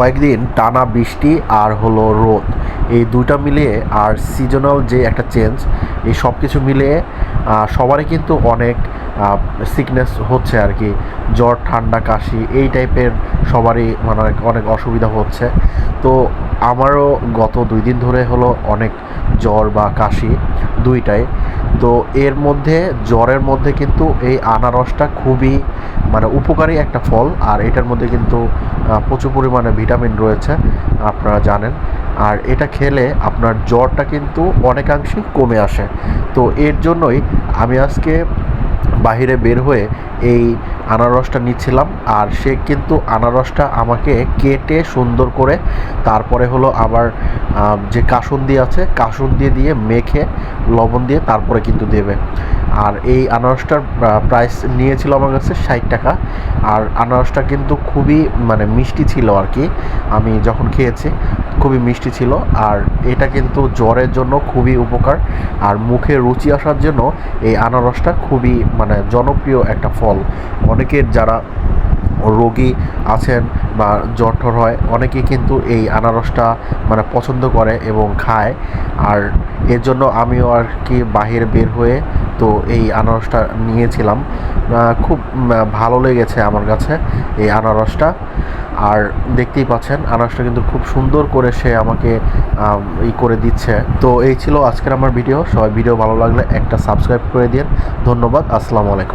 কয়েকদিন টানা বৃষ্টি আর হলো রোদ। এই দুইটা মিলিয়ে আর সিজনাল যে একটা চেঞ্জ এই সব কিছু মিলিয়ে সবারই কিন্তু অনেক সিকনেস হচ্ছে আর কি জ্বর, ঠান্ডা, কাশি, এই টাইপের সবারই মানে অনেক- অসুবিধা হচ্ছে। তো আমারও গত দুই দিন ধরে হলো অনেক জ্বর বা কাশি দুইটাই। তো এর মধ্যে, জ্বরের মধ্যে কিন্তু এই আনারসটা খুবই মানে উপকারী একটা ফল, আর এটার মধ্যে কিন্তু প্রচুর পরিমাণে ভিটামিন রয়েছে, আপনারা জানেন। আর এটা খেলে আপনার জ্বরটা কিন্তু অনেকাংশেই কমে আসে। তো এর জন্যই আমি আজকে বাইরে বের হয়ে এই আনারসটা নিচ্ছিলাম, আর সে কিন্তু আনারসটা আমাকে কেটে সুন্দর করে, তারপরে হলো আবার যে কাসুন্দি আছে, কাসুন্দি দিয়ে মেখে লবণ দিয়ে তারপরে কিন্তু দেবে। আর এই আনারসটার প্রাইস নিয়েছিল আমার কাছে ষাট টাকা। আর আনারসটা কিন্তু খুবই মানে মিষ্টি ছিল আর কি, আমি যখন খেয়েছি, খুবই মিষ্টি ছিল। আর এটা কিন্তু জ্বরের জন্য খুবই উপকার। আর মুখে রুচি আসার জন্য এই আনারসটা খুবই মানে জনপ্রিয় একটা ফল। অনেকের যারা রোগী আছেন বা জ্বর ঠর হয়, অনেকেই কিন্তু এই আনারসটা মানে পছন্দ করে এবং খায়। আর এর জন্য আমিও আর কি বাহিরে বের হয়ে তো এই আনারসটা নিয়েছিলাম। খুব ভালো লেগেছে আমার কাছে এই আনারসটা। আর দেখতেই পাচ্ছেন, আনারসটা কিন্তু খুব সুন্দর করে সে আমাকে ই করে দিচ্ছে। তো এই ছিল আজকের আমার ভিডিও। সবাই ভিডিও ভালো লাগলে একটা সাবস্ক্রাইব করে দিন ধন্যবাদ, আসসালামু আলাইকুম।